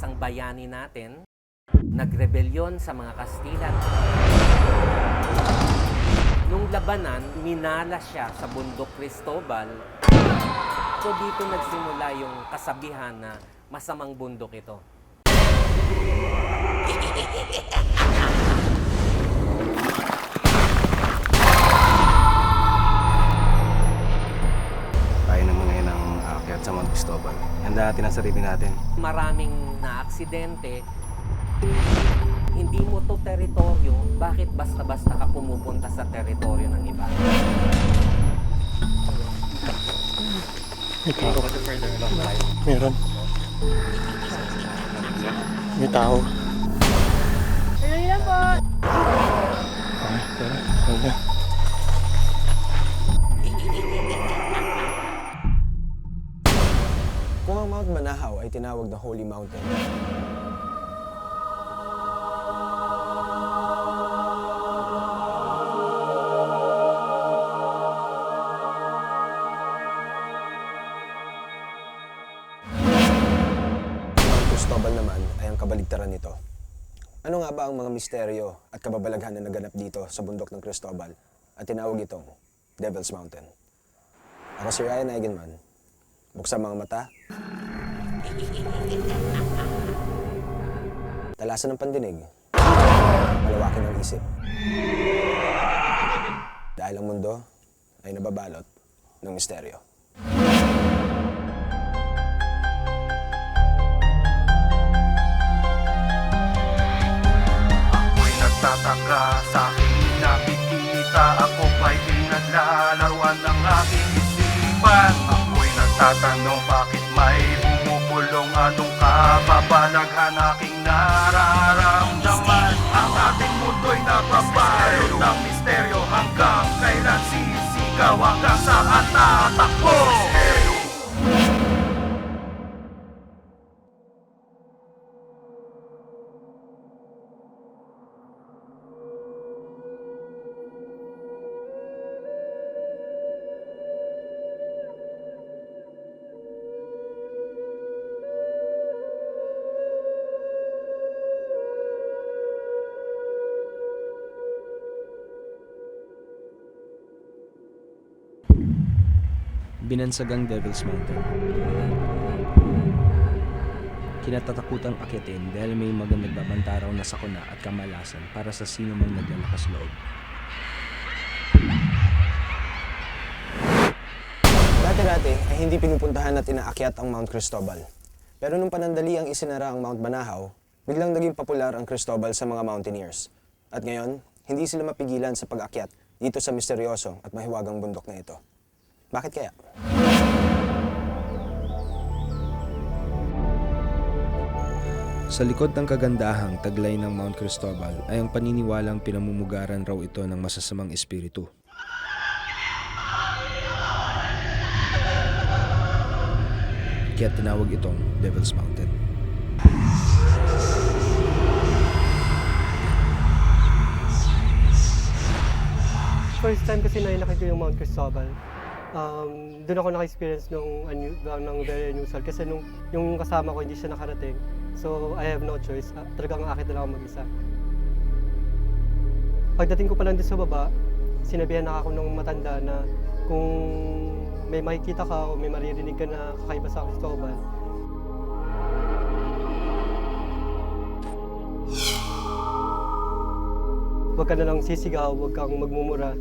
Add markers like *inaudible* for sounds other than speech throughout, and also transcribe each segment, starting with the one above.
isang bayani natin, nagrebelyon sa mga Kastilan. Nung labanan, minala siya sa bundok Cristobal. So dito nagsimula yung kasabihan na masamang bundok ito. *laughs* sa Mount Cristobal. Handa natin ang sarili natin. Maraming na-aksidente. Hindi mo to teritoryo, bakit basta-basta ka pumupunta sa teritoryo ng iba? May tao. Meron. May tao. Tuloy lang po. Ah, tara. Tara. Mount Manahaw ay tinawag na Holy Mountain, Mount Cristobal naman ay ang kabaligtaran nito. Ano nga ba ang mga misteryo at kababalaghan na naganap dito sa bundok ng Cristobal at tinawag itong Devil's Mountain? Ako si Ryan Eigenman. Buksan mga mata, Talasan ng pandinig. Palawakin ang isip. Dahil ang mundo ay nababalot ng misteryo. Ako'y nagtataka sa aking nakikita Ako ba'y pinaglalaruan ng aking isipan Ako'y nagtatanong bakit bumubulong Anong kababalaghan aking nararamdaman Ang ating mundo'y napabalot ng misteryo Hanggang kailan sisigaw hanggang saan tatakbo Binansagang Devil's Mountain. Kinatatakutang akyatin dahil may mga nagbabanta raw na sakuna at kamalasan para sa sino mang naglalakas loob. Dati-dati ay hindi pinupuntahan at inaakyat ang Mount Cristobal. Pero nung panandali ang isinara ang Mount Banahaw, biglang naging popular ang Cristobal sa mga mountaineers. At ngayon, hindi sila mapigilan sa pag-akyat dito sa misteryoso at mahiwagang bundok na ito. Bakit kaya? Sa likod ng kagandahang taglay ng Mount Cristobal ay ang paniniwalang pinamumugaran raw ito ng masasamang espiritu. Kaya tinawag itong Devil's Mountain. First time kasi na nakita yung Mount Cristobal. Um, doon ako naka-experience nung, anu- ng very unusual kasi nung yung kasama ko hindi siya nakarating. So I have no choice. Uh, talagang akit na lang ako mag-isa. Pagdating ko pa lang din sa baba, sinabihan na ako ng matanda na kung may makikita ka o may maririnig ka na kakaiba sa Cristobal, huwag ka na lang sisigaw, huwag kang magmumura.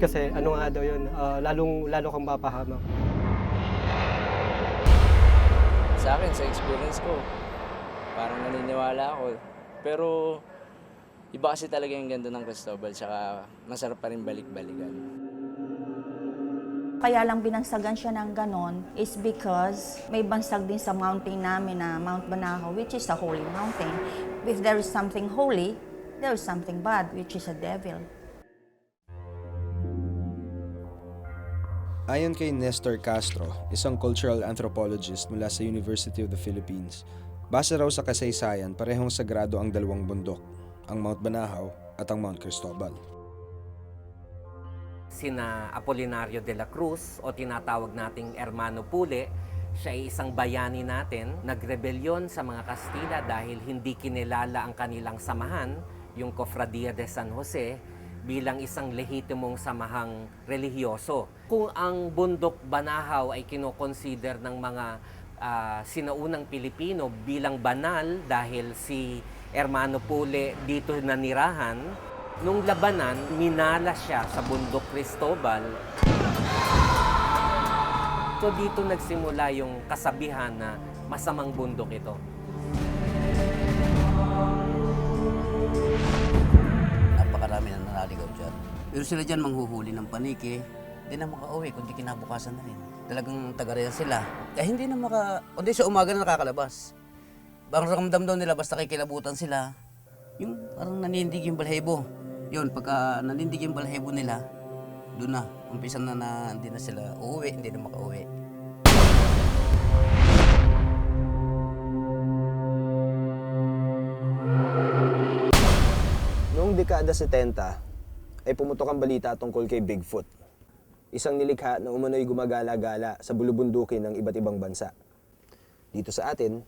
Kasi ano nga daw yun, ah, lalong, lalo kang mapahamak. Sa akin, sa experience ko, parang naniniwala ako. Pero iba kasi talaga yung ganda ng Cristobal, tsaka masarap pa rin balik-balikan. Kaya lang binansagan siya ng ganon is because may bansag din sa mountain namin na Mount Banahaw, which is a holy mountain. If there is something holy, there is something bad, which is a devil. Ayon kay Nestor Castro, isang cultural anthropologist mula sa University of the Philippines, base raw sa kasaysayan, parehong sagrado ang dalawang bundok, ang Mount Banahaw at ang Mount Cristobal. Sina Apolinario de la Cruz o tinatawag nating Hermano Pule, Siya ay isang bayani natin, nagrebelyon sa mga Kastila dahil hindi kinilala ang kanilang samahan, yung Cofradia de San Jose, bilang isang lehitimong samahang relihiyoso. Kung ang bundok Banahaw ay kinoconsider ng mga ah, sinaunang Pilipino bilang banal dahil si Hermano Pule dito nanirahan, nung labanan, minala siya sa bundok Cristobal So dito nagsimula yung kasabihan na masamang bundok ito. Pero sila dyan manghuhuli ng paniki, hindi na makauwi, kundi kinabukasan na rin. Talagang taga sila. Eh hindi na maka... Kundi sa umaga na nakakalabas. Bang ramdam daw nila basta kikilabutan sila. Yung parang nanindig yung balhebo. Yun, pagka nanindig yung balhebo nila, doon na. Umpisa na na hindi na sila uuwi, hindi na makauwi. Noong dekada 70, ay pumutok ang balita tungkol kay Bigfoot. Isang nilikha na umano'y gumagala-gala sa bulubundukin ng iba't ibang bansa. Dito sa atin,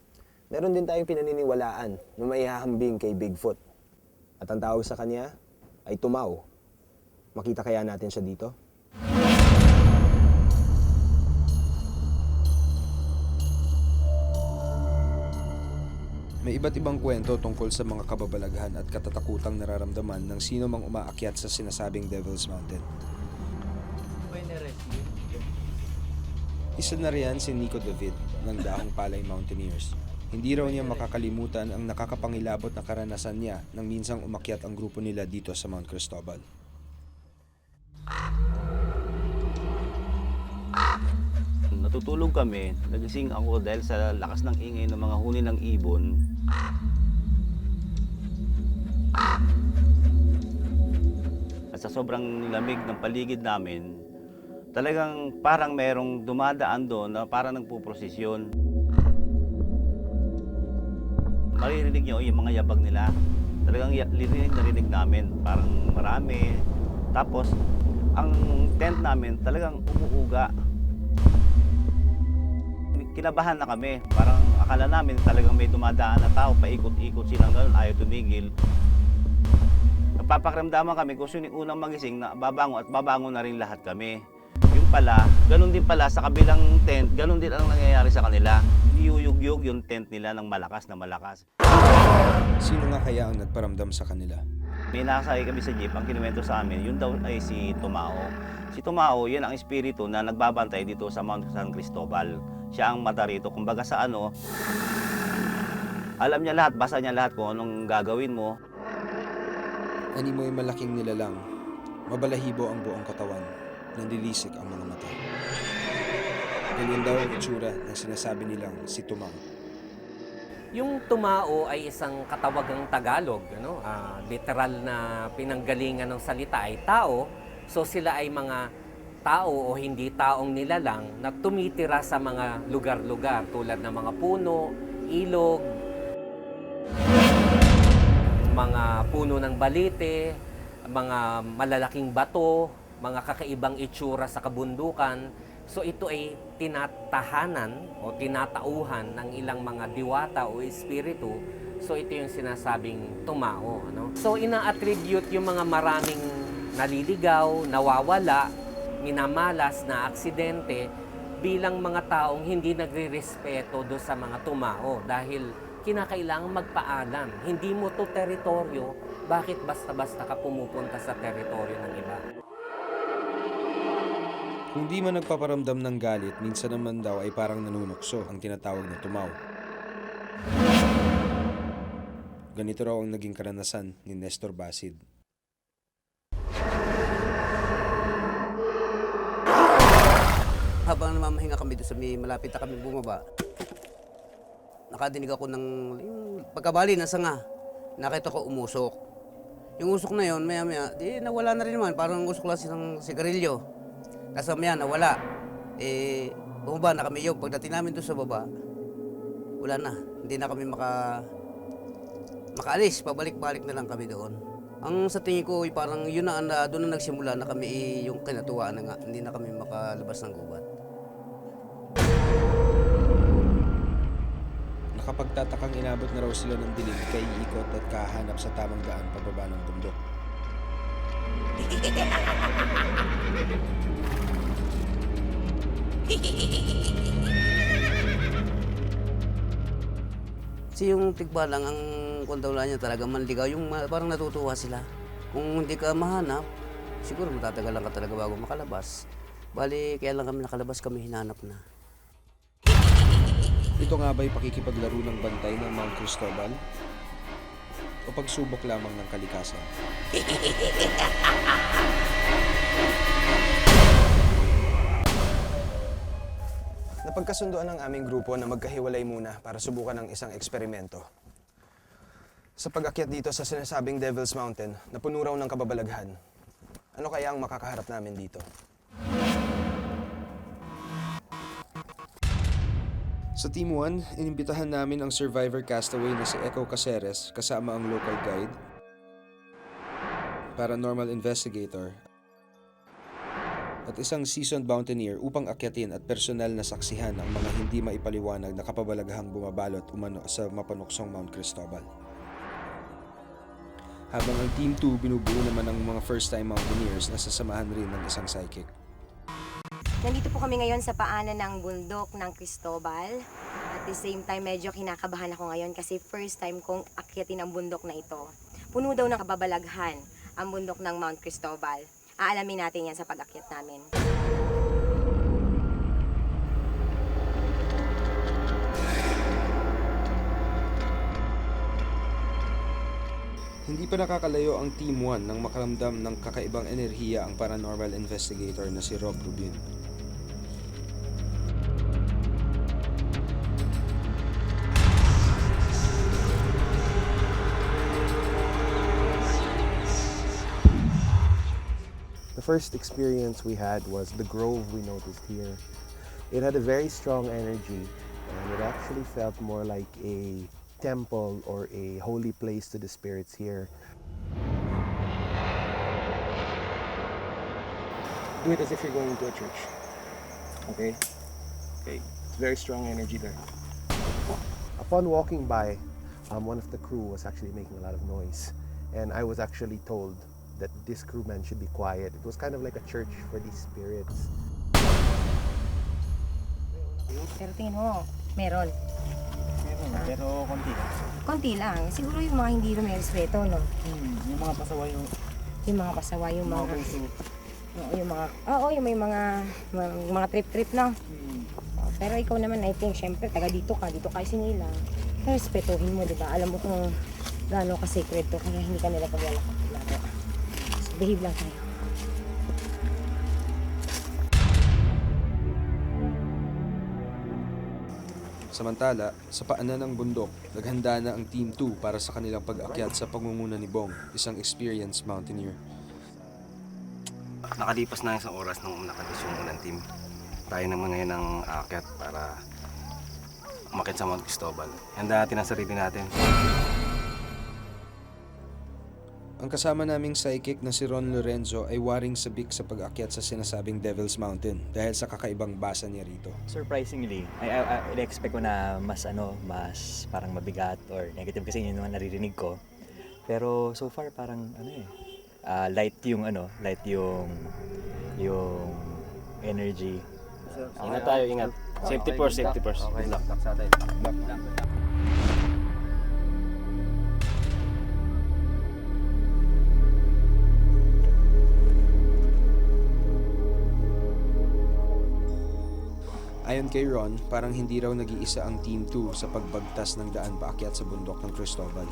meron din tayong pinaniniwalaan na may hahambing kay Bigfoot. At ang tawag sa kanya ay Tumaw. Makita kaya natin siya dito? May iba't ibang kwento tungkol sa mga kababalaghan at katatakutang nararamdaman ng sino mang umaakyat sa sinasabing Devil's Mountain. Isa na riyan si Nico David ng Dahong Palay Mountaineers. Hindi raw niya makakalimutan ang nakakapangilabot na karanasan niya nang minsang umakyat ang grupo nila dito sa Mount Cristobal. Natutulog kami, nagising ako dahil sa lakas ng ingay ng mga huni ng ibon. At sa sobrang lamig ng paligid namin, talagang parang merong dumadaan doon na parang nagpuprosesyon. Maririnig niyo yung mga yabag nila. Talagang ya- lirinig na rinig namin, parang marami. Tapos, ang tent namin talagang umuuga kinabahan na kami. Parang akala namin talagang may dumadaan na tao, paikot-ikot silang ganun, ayaw tumigil. Napapakaramdaman kami kung sino unang magising na babango at babango na rin lahat kami. Yung pala, ganun din pala sa kabilang tent, ganun din ang nangyayari sa kanila. Niyuyugyug yung tent nila ng malakas na malakas. Sino nga kaya ang nagparamdam sa kanila? May nakasakay kami sa jeep, ang kinuwento sa amin, yun daw ay si Tumao. Si Tumao, yan ang espiritu na nagbabantay dito sa Mount San Cristobal. Siya ang mata rito. Kumbaga sa ano, alam niya lahat, basa niya lahat kung anong gagawin mo. Ani mo'y malaking nilalang. Mabalahibo ang buong katawan. Nanlilisik ang mga mata. Ganyan daw ang itsura ng sinasabi nilang si Tumang. Yung tumao ay isang katawagang Tagalog, ano? Ah, literal na pinanggalingan ng salita ay tao. So sila ay mga tao o hindi taong nilalang na tumitira sa mga lugar-lugar tulad ng mga puno, ilog, mga puno ng balite, mga malalaking bato, mga kakaibang itsura sa kabundukan. So ito ay tinatahanan o tinatauhan ng ilang mga diwata o espiritu. So ito yung sinasabing tumao. Ano? So ina-attribute yung mga maraming naliligaw, nawawala, minamalas na aksidente bilang mga taong hindi nagre-respeto do sa mga tumao dahil kinakailangan magpaalam. Hindi mo to teritoryo, bakit basta-basta ka pumupunta sa teritoryo ng iba? Kung di man nagpaparamdam ng galit, minsan naman daw ay parang nanunukso ang tinatawag na tumaw. Ganito raw ang naging karanasan ni Nestor Basid. Habang namamahinga kami doon sa may malapit na kami bumaba, nakadinig ako ng yung pagkabali ng sanga. Nakita ko umusok. Yung usok na yon, maya maya, di nawala na rin naman. Parang usok lang silang sigarilyo. Tapos maya nawala. Eh, bumaba na kami yung pagdating namin doon sa baba, wala na. Hindi na kami maka makaalis. Pabalik-balik na lang kami doon. Ang sa tingin ko, ay parang yun na, na doon na nagsimula na kami eh, yung kinatuwaan na nga. Hindi na kami makalabas ng gubat. Nakapagtatakang inabot na raw sila ng dilim kay iikot at kahanap sa tamang daan pababa ng bundok. Kasi yung tigbalang ang kondawla niya talaga manligaw, yung parang natutuwa sila. Kung hindi ka mahanap, siguro matatagalan ka talaga bago makalabas. Bali, kaya lang kami nakalabas, kami hinanap na. Ito nga ba'y pakikipaglaro ng bantay ng Mount Cristobal? O pagsubok lamang ng kalikasan? *laughs* Napagkasunduan ng aming grupo na magkahiwalay muna para subukan ng isang eksperimento. Sa pag-akyat dito sa sinasabing Devil's Mountain, na puno raw ng kababalaghan, ano kaya ang makakaharap namin dito? Sa Team 1, inimbitahan namin ang survivor castaway na si Echo Caceres kasama ang local guide, paranormal investigator, at isang seasoned mountaineer upang akyatin at personal na saksihan ang mga hindi maipaliwanag na kapabalaghang bumabalot umano sa mapanuksong Mount Cristobal. Habang ang Team 2 binubuo naman ng mga first-time mountaineers na sasamahan rin ng isang psychic. Nandito po kami ngayon sa paanan ng bundok ng Cristobal. At the same time, medyo kinakabahan ako ngayon kasi first time kong akyatin ang bundok na ito. Puno daw ng kababalaghan ang bundok ng Mount Cristobal. Aalamin natin yan sa pag-akyat namin. Hindi pa nakakalayo ang Team 1 nang makaramdam ng kakaibang enerhiya ang paranormal investigator na si Rob Rubin. The first experience we had was the grove we noticed here. It had a very strong energy and it actually felt more like a temple or a holy place to the spirits here. Do it as if you're going to a church. Okay? Okay. It's very strong energy there. Upon walking by, um, one of the crew was actually making a lot of noise. And I was actually told that this crewman should be quiet. It was kind of like a church for these spirits. Pero tingin mo, meron. Meron, pero konti. Konti lang. Siguro yung mga hindi rumerespeto, no? Hmm, yung mga pasawa yung Yung mga pasawa, yung mga... mga puso. Oo, yung mga... Oo, yung may mga... Mga, mga trip-trip na. Hmm. Pero ikaw naman, I think, syempre, taga dito ka, dito ka sinila. Respetuhin mo, di ba? Alam mo kung gaano ka-sacred to, kaya hindi ka nila paglalakad. Behave lang tayo. Samantala, sa paanan ng bundok, naghanda na ang Team 2 para sa kanilang pag-akyat sa pangunguna ni Bong, isang experienced mountaineer. Nakalipas na isang oras nung nakalis yung unang team. Tayo naman ngayon ang aakyat para umakit sa Mount Cristobal. Handa natin ang sarili natin. Ang kasama naming psychic na si Ron Lorenzo ay waring sabik sa pag-akyat sa sinasabing Devil's Mountain dahil sa kakaibang basa niya rito. surprisingly, I, I, I expect ko na mas ano, mas parang mabigat or negative kasi yun yung mga naririnig ko. Pero so far parang ano eh, ah, light yung ano, light yung yung energy. Ingat tayo, ingat. Safety first, safety first. Good luck. Ayon kay Ron, parang hindi raw nag-iisa ang Team 2 sa pagbagtas ng daan paakyat sa bundok ng Cristobal.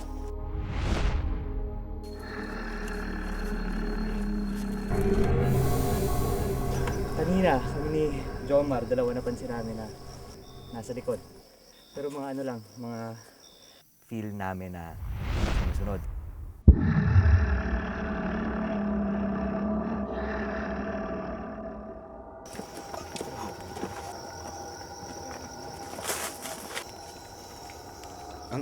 Kanina, kami ni Jomar, dalawa napansin namin na nasa likod. Pero mga ano lang, mga feel namin na sumusunod.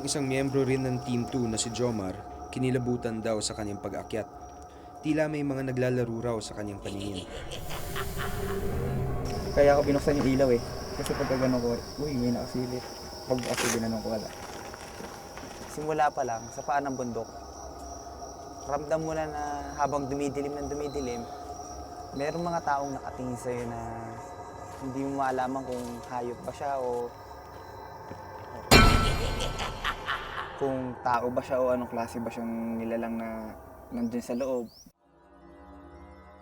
Isang miyembro rin ng Team 2 na si Jomar, kinilabutan daw sa kanyang pag-akyat. Tila may mga naglalaro raw sa kanyang paningin. Kaya ako binuksan yung ilaw eh. Kasi pagka gano'n ko, uy, may nakasilip. Pag kasi ginanong ko wala. Simula pa lang, sa paan ng bundok, ramdam mo na na habang dumidilim ng dumidilim, merong mga taong nakatingin sa'yo na hindi mo maalaman kung hayop ba siya o kung tao ba siya o anong klase ba siyang nilalang na nandun sa loob.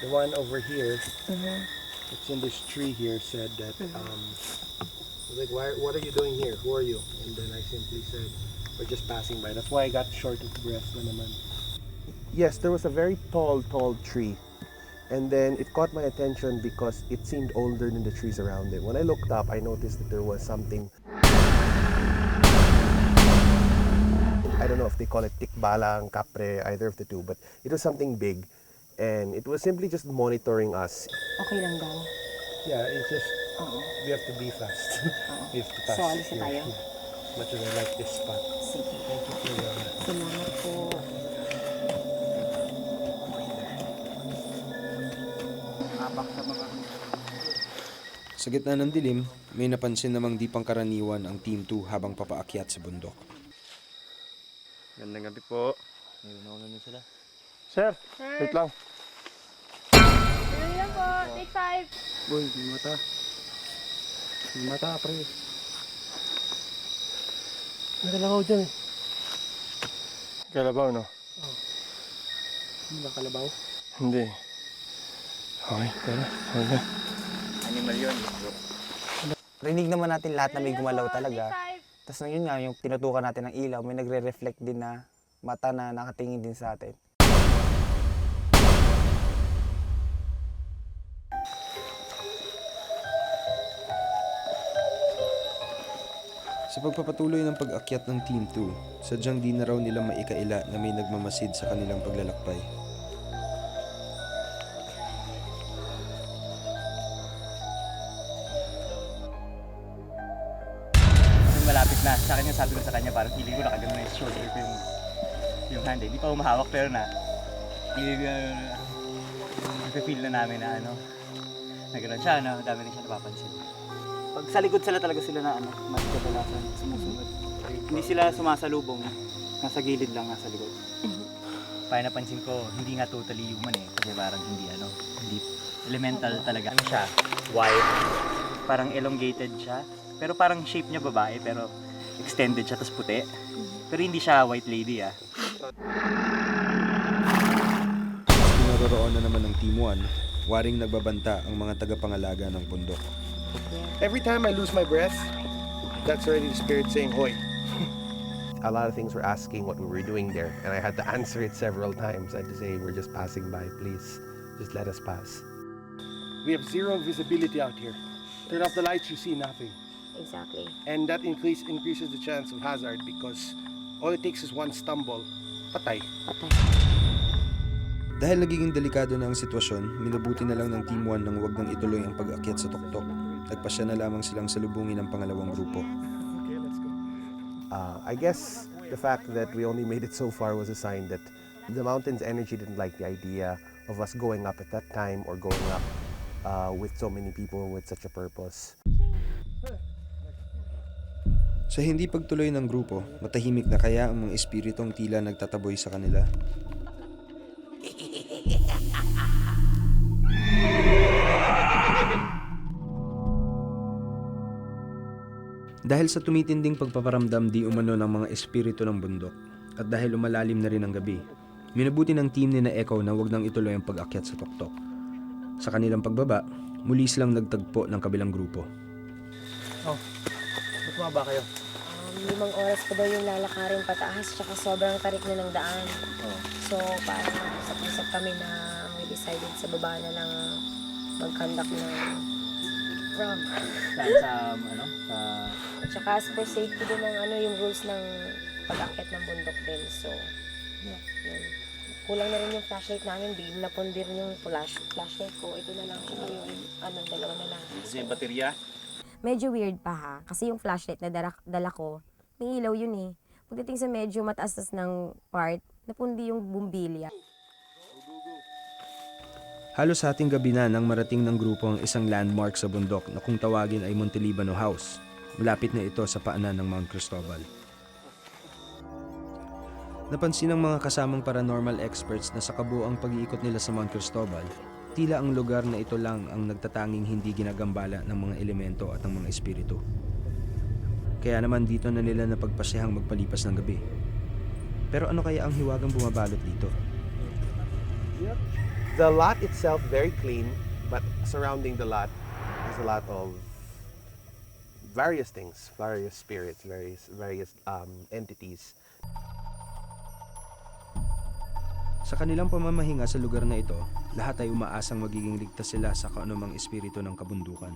The one over here, it's in this tree here, said that, um, I was like, Why, what are you doing here? Who are you? And then I simply said, we're just passing by. That's why I got short of breath na naman. Yes, there was a very tall, tall tree. And then it caught my attention because it seemed older than the trees around it. When I looked up, I noticed that there was something. I don't know if they call it tikbalang, kapre, either of the two, but it was something big. And it was simply just monitoring us. Okay lang daw. Yeah, it's just, Oo. we have to be fast. *laughs* we have to pass So, alis na tayo? Much as I like this spot. Sige. Thank you for your Salamat po. Sa gitna ng dilim, may napansin namang di pangkaraniwan ang Team 2 habang papaakyat sa bundok. Gandang gabi po. Ayun na sila. Sir, wait lang. Ano yan po? Take five. Boy, may mata. May mata, pre. Nagalaw dyan eh. Kalabaw, no? Hindi ba kalabaw? Hindi. Okay, tara. Okay. Animal yun. Rinig naman natin lahat na may gumalaw talaga. Tapos yun nga, yung tinutukan natin ng ilaw, may nagre-reflect din na mata na nakatingin din sa atin. Sa pagpapatuloy ng pag-akyat ng Team 2, sadyang di na raw nila maikaila na may nagmamasid sa kanilang paglalakbay. Sabi ko sa kanya, parang feeling ko nakagano na yung shoulder ko yung, yung hand. eh. Hindi pa umahawak pero na, uh, feel na namin na ano, na gano'n siya, na dami na siya napapansin. Pag sa likod sila talaga sila na ano, mas kadalasan sumusunod. Hindi sila sumasalubong. Nasa gilid lang, nasa likod. *laughs* Parang napansin ko, hindi nga totally human eh. Kasi parang hindi ano, hindi elemental talaga. Ano siya? White. Parang elongated siya. Pero parang shape niya babae, pero extended siya, tapos puti. Pero hindi siya white lady ah. Pinaroroon na naman ng Team 1, waring nagbabanta ang mga tagapangalaga ng bundok. Every time I lose my breath, that's already the spirit saying, Hoy. A lot of things were asking what we were doing there, and I had to answer it several times. I had to say, We're just passing by, please. Just let us pass. We have zero visibility out here. Turn off the lights, you see nothing. Exactly. And that increase, increases the chance of hazard because all it takes is one stumble, patay. Dahil nagiging delikado na ang sitwasyon, minabuti na lang ng Team 1 nang wag nang ituloy ang pag-akyat sa tuktok. Nagpasya na lamang silang salubungin ang pangalawang grupo. Uh, I guess the fact that we only made it so far was a sign that the mountain's energy didn't like the idea of us going up at that time or going up uh, with so many people with such a purpose. Sa hindi pagtuloy ng grupo, matahimik na kaya ang mga espiritong tila nagtataboy sa kanila. Dahil sa tumitinding pagpaparamdam di umano ng mga espiritu ng bundok, at dahil umalalim na rin ang gabi, minabuti ng team ni na Echo na wag nang ituloy ang pag-akyat sa tuktok. Sa kanilang pagbaba, muli silang nagtagpo ng kabilang grupo. Oh, ba't ba kayo? Um, limang oras pa daw yung lalakarin pataas, tsaka sobrang tarik na ng daan. So, parang usap-usap kami na we decided sa baba na lang mag-conduct ng rum. Saan sa, ano, sa... At saka as per safety din ng ano, yung rules ng pag-akit ng bundok din. So, yun. Kulang na rin yung flashlight namin. Bigla na pundir yung flash, flashlight ko. Ito na lang. Tsaka yung ano, dalawa na lang. Kasi yung baterya? Medyo weird pa ha. Kasi yung flashlight na dala, dala ko, may ilaw yun eh. Pagdating sa medyo mataas ng part, napundi yung bumbilya. Halos hating gabi na nang marating ng grupo ang isang landmark sa bundok na kung tawagin ay Montelibano House. Malapit na ito sa paanan ng Mount Cristobal. Napansin ng mga kasamang paranormal experts na sa kabuang pag-iikot nila sa Mount Cristobal, tila ang lugar na ito lang ang nagtatanging hindi ginagambala ng mga elemento at ng mga espiritu. Kaya naman dito na nila napagpasyahang magpalipas ng gabi. Pero ano kaya ang hiwagang bumabalot dito? The lot itself very clean, but surrounding the lot is a lot of various things, various spirits, various various um, entities. Sa kanilang pamamahinga sa lugar na ito, lahat ay umaasang magiging ligtas sila sa kaanumang espiritu ng kabundukan.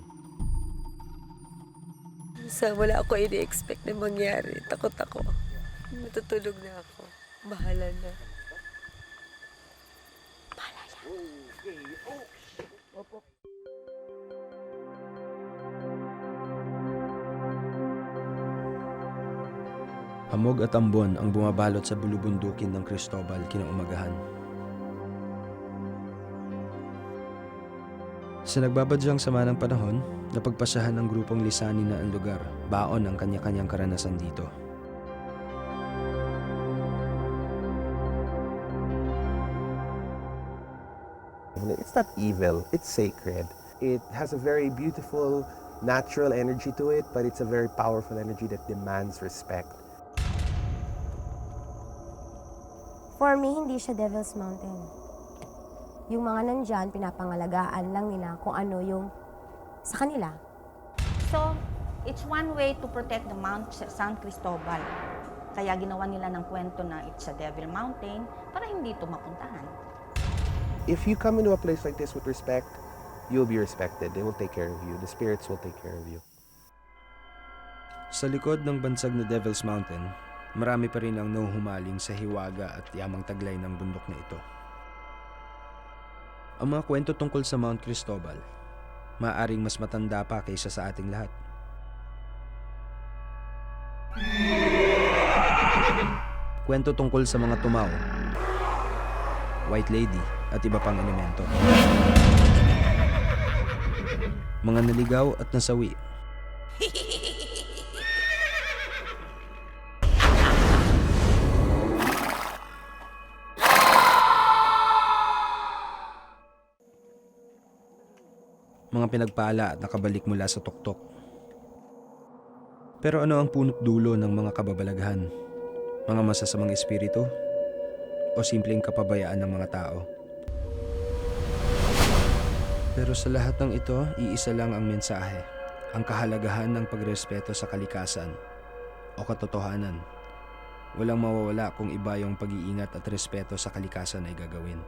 Sa wala ako ini-expect na mangyari. Takot ako. Matutulog na ako. Bahala na. Hamog at ambon ang bumabalot sa bulubundukin ng Cristobal kinaumagahan. Sa nagbabadyang sama ng panahon, napagpasahan ng grupong lisanin na ang lugar, baon ang kanya-kanyang karanasan dito. It's not evil, it's sacred. It has a very beautiful natural energy to it, but it's a very powerful energy that demands respect. Siya Devil's Mountain. Yung mga nandyan, pinapangalagaan lang nila kung ano yung sa kanila. So, it's one way to protect the Mount San Cristobal. Kaya ginawa nila ng kwento na it's a Devil Mountain para hindi ito mapuntahan. If you come into a place like this with respect, you'll be respected. They will take care of you. The spirits will take care of you. Sa likod ng bansag na Devil's Mountain, marami pa rin ang nahuhumaling sa hiwaga at yamang taglay ng bundok na ito. Ang mga kwento tungkol sa Mount Cristobal, maaring mas matanda pa kaysa sa ating lahat. Kwento tungkol sa mga tumao, White Lady at iba pang elemento. Mga naligaw at nasawi mga pinagpala at nakabalik mula sa tuktok. Pero ano ang punot dulo ng mga kababalaghan? Mga masasamang espiritu? O simpleng kapabayaan ng mga tao? Pero sa lahat ng ito, iisa lang ang mensahe. Ang kahalagahan ng pagrespeto sa kalikasan o katotohanan. Walang mawawala kung iba yung pag-iingat at respeto sa kalikasan ay gagawin.